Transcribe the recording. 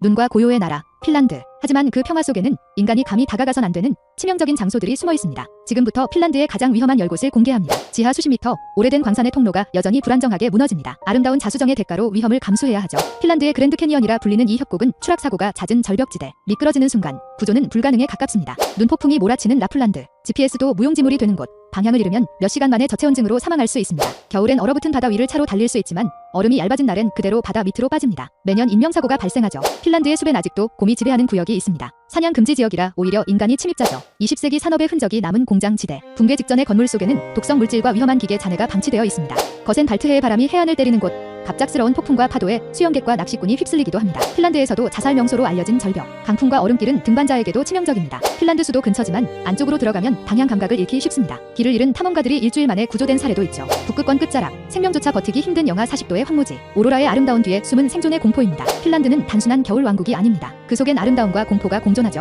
눈과 고요의 나라, 핀란드. 하지만 그 평화 속에는 인간이 감히 다가가선 안 되는 치명적인 장소들이 숨어 있습니다. 지금부터 핀란드의 가장 위험한 열곳을 공개합니다. 지하 수십 미터, 오래된 광산의 통로가 여전히 불안정하게 무너집니다. 아름다운 자수정의 대가로 위험을 감수해야 하죠. 핀란드의 그랜드 캐니언이라 불리는 이 협곡은 추락 사고가 잦은 절벽지대. 미끄러지는 순간 구조는 불가능에 가깝습니다. 눈폭풍이 몰아치는 라플란드. GPS도 무용지물이 되는 곳. 방향을 잃으면 몇 시간 만에 저체온증으로 사망할 수 있습니다. 겨울엔 얼어붙은 바다 위를 차로 달릴 수 있지만 얼음이 얇아진 날엔 그대로 바다 밑으로 빠집니다. 매년 인명사고가 발생하죠. 핀란드의 숲엔 아직도 곰이 지배하는 구역이 있습니다. 사냥 금지 지역이라 오히려 인간이 침입자죠. 20세기 산업의 흔적이 남은 공장 지대. 붕괴 직전의 건물 속에는 독성 물질과 위험한 기계 잔해가 방치되어 있습니다. 거센 발트해의 바람이 해안을 때리는 곳. 갑작스러운 폭풍과 파도에 수영객과 낚시꾼이 휩쓸리기도 합니다. 핀란드에서도 자살 명소로 알려진 절벽. 강풍과 얼음길은 등반자에게도 치명적입니다. 핀란드 수도 근처지만 안쪽으로 들어가면 방향 감각을 잃기 쉽습니다. 길을 잃은 탐험가들이 일주일 만에 구조된 사례도 있죠. 북극권 끝자락. 생명조차 버티기 힘든 영하 40도의 황무지. 오로라의 아름다운 뒤에 숨은 생존의 공포입니다. 핀란드는 단순한 겨울 왕국이 아닙니다. 그 속엔 아름다움과 공포가 공존하죠.